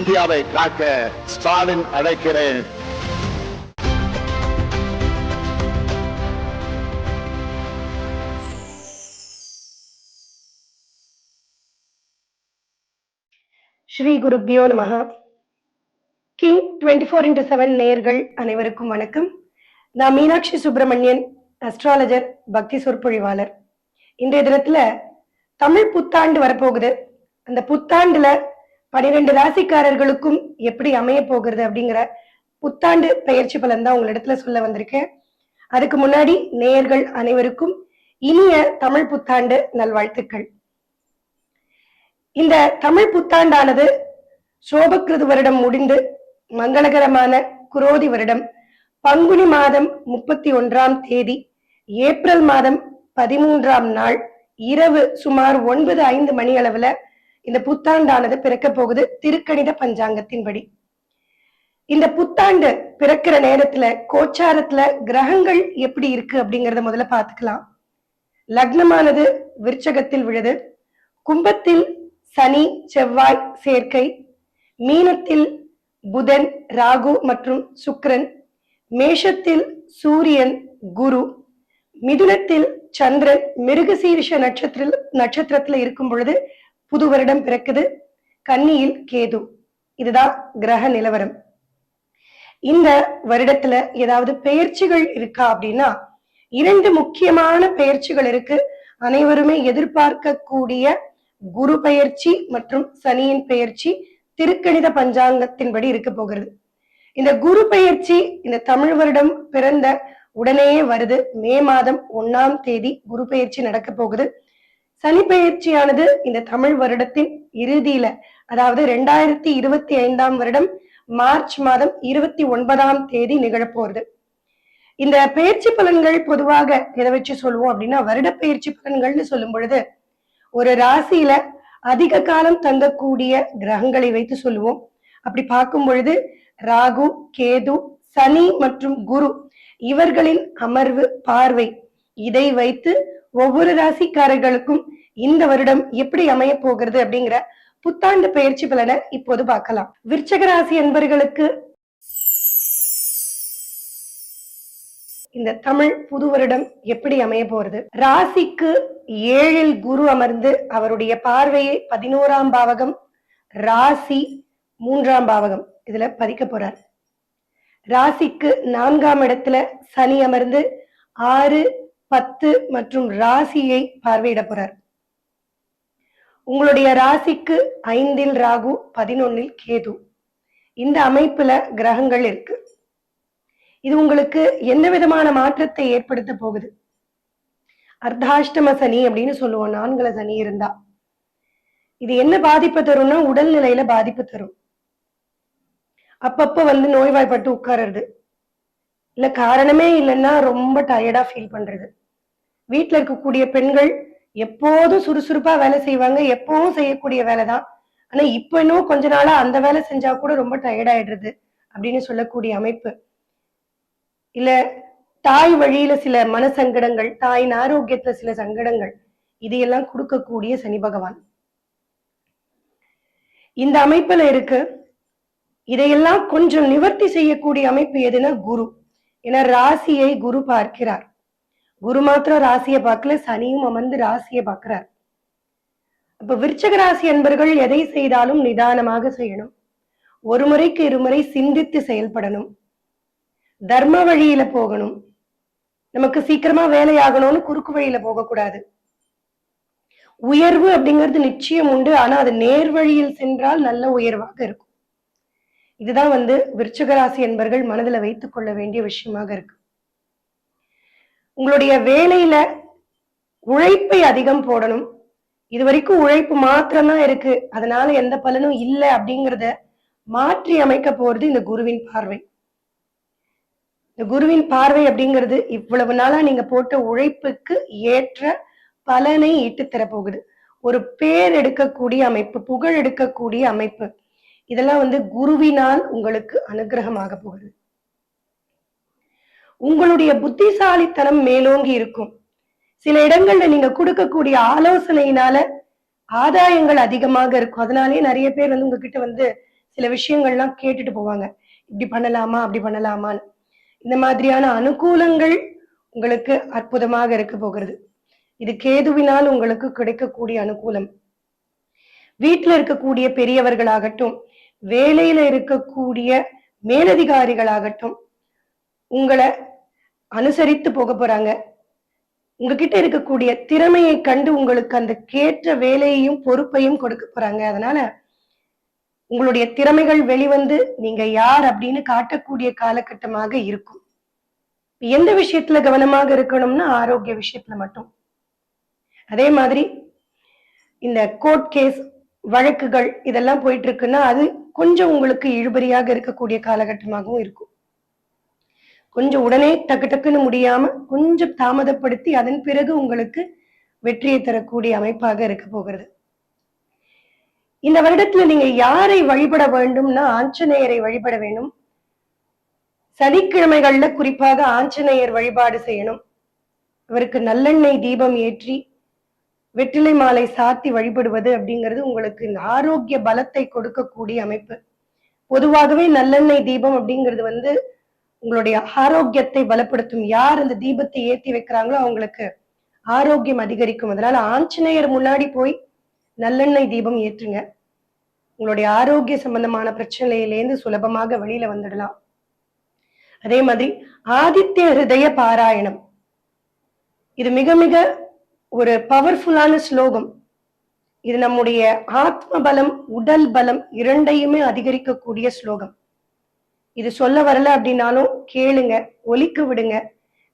இந்தியாவை காக்க ஸ்டாலின் அழைக்கிறேன். ஸ்ரீ குருப்பியோ நமக King twenty four into seven நேயர்கள் அனைவருக்கும் வணக்கம். நான் மீனாட்சி சுப்பிரமணியன் அஸ்ட்ராலஜர் பக்தி சொற்பொழிவாளர். இன்றைய தினத்துல தமிழ் புத்தாண்டு வரப்போகுது. அந்த புத்தாண்டுல பனிரெண்டு ராசிக்காரர்களுக்கும் எப்படி அமைய போகிறது அப்படிங்கிற புத்தாண்டு பெயர்ச்சி பலன் தான் உங்களிடத்துல சொல்ல வந்திருக்கேன். அதுக்கு முன்னாடி நேயர்கள் அனைவருக்கும் இனிய தமிழ் புத்தாண்டு நல்வாழ்த்துக்கள். இந்த தமிழ் புத்தாண்டானது சோபக்கிருது வருடம் முடிந்து மங்களகரமான குரோதி வருடம் பங்குனி மாதம் முப்பத்தி ஒன்றாம் தேதி ஏப்ரல் மாதம் பதிமூன்றாம் நாள் இரவு சுமார் ஒன்பது ஐந்து மணி அளவுல இந்த புத்தாண்டானது பிறக்க போகுது திருக்கணித பஞ்சாங்கத்தின்படி. இந்த புத்தாண்டு பிறக்கிற நேரத்துல கோச்சாரத்துல கிரகங்கள் எப்படி இருக்கு அப்படிங்கறத முதல்ல பாத்துக்கலாம் லக்னமானது விருச்சகத்தில் விழுது. கும்பத்தில் சனி செவ்வாய் சேர்க்கை. மீனத்தில் புதன் ராகு மற்றும் சுக்ரன் மேஷத்தில் சூரியன் குரு. மிதுனத்தில் சந்திரன் மிருகசீரிஷ நட்சத்திர நட்சத்திரத்துல இருக்கும் பொழுது புது வருடம் பிறக்குது. கன்னியில் கேது. இதுதான் கிரக நிலவரம். இந்த வருடத்துல ஏதாவது பெயர்ச்சிகள் இருக்கா அப்படின்னா இரண்டு முக்கியமான பெயர்ச்சிகள் இருக்கு. அனைவருமே எதிர்பார்க்கக்கூடிய குரு பெயர்ச்சி மற்றும் சனியின் பெயர்ச்சி திருக்கணித பஞ்சாங்கத்தின்படி இருக்க போகிறது. இந்த குரு பெயர்ச்சி இந்த தமிழ் வருடம் பிறந்த உடனேயே வருது. மே மாதம் ஒன்னாம் தேதி குரு பெயர்ச்சி நடக்க போகுது. சனி பெயர்ச்சியானது இந்த தமிழ் வருடத்தின் இறுதியில அதாவது ரெண்டாயிரத்தி இருபத்தி ஐந்தாம் வருடம் மார்ச் மாதம் இருபத்தி ஒன்பதாம் தேதி நிகழப்போறது. இந்த பயிற்சி பலன்கள் பொதுவாக எதை வச்சு சொல்லுவோம் அப்படின்னா வருட பயிற்சி பலன்கள்னு சொல்லும் பொழுது ஒரு ராசியில அதிக காலம் தங்கக்கூடிய கிரகங்களை வைத்து சொல்லுவோம். அப்படி பார்க்கும் பொழுது ராகு கேது சனி மற்றும் குரு இவர்களின் அமர்வு பார்வை இதை வைத்து ஒவ்வொரு ராசிக்காரர்களுக்கும் இந்த வருடம் எப்படி அமைய போகிறது அப்படிங்கிற புத்தாண்டு பயிற்சி பலனை இப்போது பார்க்கலாம். விருச்சக ராசி என்பர்களுக்கு இந்த தமிழ் புது வருடம் எப்படி அமைய போறது ராசிக்கு ஏழில் குரு அமர்ந்து அவருடைய பார்வையை பதினோராம் பாவகம் ராசி மூன்றாம் பாவகம் இதுல பதிக்க போறார். ராசிக்கு நான்காம் இடத்துல சனி அமர்ந்து ஆறு பத்து மற்றும் ராசியை பார்வையிட போறார். உங்களுடைய ராசிக்கு ஐந்தில் ராகு பதினொன்னில் கேது. இந்த அமைப்புல கிரகங்கள் இருக்கு. இது உங்களுக்கு என்ன விதமான மாற்றத்தை ஏற்படுத்த போகுது? அர்த்தாஷ்டம சனி அப்படின்னு சொல்லுவோம். நான்குல சனி இருந்தா. இது என்ன பாதிப்பு தரும்னா உடல்நிலையில பாதிப்பு தரும். அப்பப்ப வந்து நோய்வாய்ப்பட்டு உட்கார்றது. இல்ல காரணமே இல்லைன்னா ரொம்ப டயர்டா ஃபீல் பண்றது. வீட்டுல இருக்கக்கூடிய பெண்கள் எப்போதும் சுறுசுறுப்பா வேலை செய்வாங்க. எப்பவும் செய்யக்கூடிய வேலை தான் ஆனா இப்ப இன்னும் கொஞ்ச நாளா அந்த வேலை செஞ்சா கூட ரொம்ப டயர்ட் ஆயிடுறது அப்படின்னு சொல்லக்கூடிய அமைப்பு. இல்ல தாய் வழியில சில மன சங்கடங்கள் தாயின் ஆரோக்கியத்துல சில சங்கடங்கள் இதையெல்லாம் கொடுக்கக்கூடிய சனி பகவான். இந்த அமைப்புல இருக்கு. இதையெல்லாம் கொஞ்சம் நிவர்த்தி செய்யக்கூடிய அமைப்பு எதுனா குரு. ஏன்னா ராசியை குரு பார்க்கிறார். குரு மாத்திரம் ராசியை பார்க்கல சனியும் அமர்ந்து ராசியை பார்க்கிறார். அப்ப விருச்சக ராசி அன்பர்கள் எதை செய்தாலும் நிதானமாக செய்யணும். ஒரு முறைக்கு இருமுறை சிந்தித்து செயல்படணும். தர்ம வழியில போகணும். நமக்கு சீக்கிரமா வேலையாகணும்னு குறுக்கு வழியில போகக்கூடாது. உயர்வு அப்படிங்கிறது நிச்சயம் உண்டு ஆனா அது நேர் வழியில் சென்றால் நல்ல உயர்வாக இருக்கும். இதுதான் வந்து விருச்சக ராசி என்பர்கள் மனதுல வைத்துக் கொள்ள வேண்டிய விஷயமாக இருக்கு. உங்களுடைய வேலையில உழைப்பை அதிகம் போடணும். இது வரைக்கும் உழைப்பு மாத்திரம்தான் இருக்கு. அதனால எந்த பலனும் இல்லை அப்படிங்கிறத மாற்றி அமைக்க போறது இந்த குருவின் பார்வை. இந்த குருவின் பார்வை அப்படிங்கிறது இவ்வளவு நாளா நீங்க போட்ட உழைப்புக்கு ஏற்ற பலனை ஈட்டு தரப்போகுது. ஒரு பேர் எடுக்கக்கூடிய அமைப்பு புகழ் எடுக்கக்கூடிய அமைப்பு இதெல்லாம் வந்து குருவினால் உங்களுக்கு அனுகிரகமாக போகுது. உங்களுடைய புத்திசாலித்தனம் மேலோங்கி இருக்கும். சில இடங்கள்ல நீங்க கொடுக்கக்கூடிய ஆலோசனையினால ஆதாயங்கள் அதிகமாக இருக்கும். அதனாலே நிறைய பேர் வந்து உங்ககிட்ட வந்து சில விஷயங்கள்லாம் கேட்டுட்டு போவாங்க. இப்படி பண்ணலாமா அப்படி பண்ணலாமான்னு. இந்த மாதிரியான அனுகூலங்கள் உங்களுக்கு அற்புதமாக இருக்க போகிறது. இது கேதுவினால் உங்களுக்கு கிடைக்கக்கூடிய அனுகூலம். வீட்டுல இருக்கக்கூடிய பெரியவர்களாகட்டும் வேலையில இருக்கக்கூடிய மேலதிகாரிகளாகட்டும் உங்களை அனுசரித்து போக போறாங்க. உங்ககிட்ட இருக்கக்கூடிய திறமையை கண்டு உங்களுக்கு அந்த கேட்ட வேலையையும் பொறுப்பையும் கொடுக்க போறாங்க. அதனால உங்களுடைய திறமைகள் வெளிவந்து நீங்க யார் அப்படின்னு காட்டக்கூடிய காலகட்டமாக இருக்கும். எந்த விஷயத்துல கவனமாக இருக்கணும்னா ஆரோக்கிய விஷயத்துல மட்டும். அதே மாதிரி இந்த கோர்ட் கேஸ் வழக்குகள் இதெல்லாம் போயிட்டு இருக்குன்னா அது கொஞ்சம் உங்களுக்கு இழுபறியாக இருக்கக்கூடிய காலகட்டமாகவும் இருக்கும். கொஞ்சம் உடனே டக்கு டக்குன்னு முடியாம கொஞ்சம் தாமதப்படுத்தி அதன் பிறகு உங்களுக்கு வெற்றியை தரக்கூடிய அமைப்பாக இருக்க போகிறது. இந்த வருடத்துல நீங்க யாரை வழிபட வேண்டும்னா ஆஞ்சநேயரை வழிபட வேண்டும் சனிக்கிழமைகள்ல குறிப்பாக ஆஞ்சநேயர் வழிபாடு செய்யணும். இவருக்கு நல்லெண்ணெய் தீபம் ஏற்றி வெற்றிலை மாலை சாத்தி வழிபடுவது அப்படிங்கிறது உங்களுக்கு இந்த ஆரோக்கிய பலத்தை கொடுக்கக்கூடிய அமைப்பு. பொதுவாகவே நல்லெண்ணெய் தீபம் அப்படிங்கிறது வந்து உங்களுடைய ஆரோக்கியத்தை பலப்படுத்தும் யார் அந்த தீபத்தை ஏத்தி வைக்கிறாங்களோ அவங்களுக்கு ஆரோக்கியம் அதிகரிக்கும். அதனால ஆஞ்சநேயர் முன்னாடி போய் நல்லெண்ணெய் தீபம் ஏற்றுங்க. உங்களுடைய ஆரோக்கிய சம்பந்தமான பிரச்சனையிலேருந்து சுலபமாக வெளியில வந்துடலாம். அதே மாதிரி ஆதித்ய ஹிருதய பாராயணம். இது மிக மிக ஒரு பவர்ஃபுல்லான ஸ்லோகம். இது நம்முடைய ஆத்ம பலம் உடல் பலம் இரண்டையுமே அதிகரிக்கக்கூடிய ஸ்லோகம். இது சொல்ல வரல அப்படின்னாலும் கேளுங்க ஒலிக்க விடுங்க.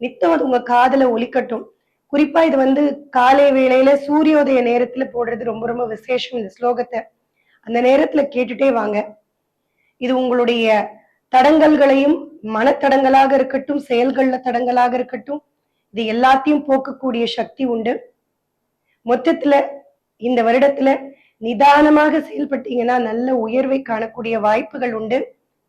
நித்தம் அது உங்க காதுல ஒலிக்கட்டும். குறிப்பா இது வந்து காலை வேளையில சூரியோதய நேரத்துல போடுறது ரொம்ப ரொம்ப விசேஷம் இந்த ஸ்லோகத்தை. அந்த நேரத்துல கேட்டுட்டே வாங்க. இது உங்களுடைய தடங்கல்களையும் மனத்தடங்களாக இருக்கட்டும் செயல்கள்ல தடங்களாக இருக்கட்டும் இது எல்லாத்தையும் போக்கக்கூடிய சக்தி உண்டு. மொத்தத்துல இந்த வருடத்துல நிதானமாக செயல்பட்டீங்கன்னா நல்ல உயர்வை காணக்கூடிய வாய்ப்புகள் உண்டு.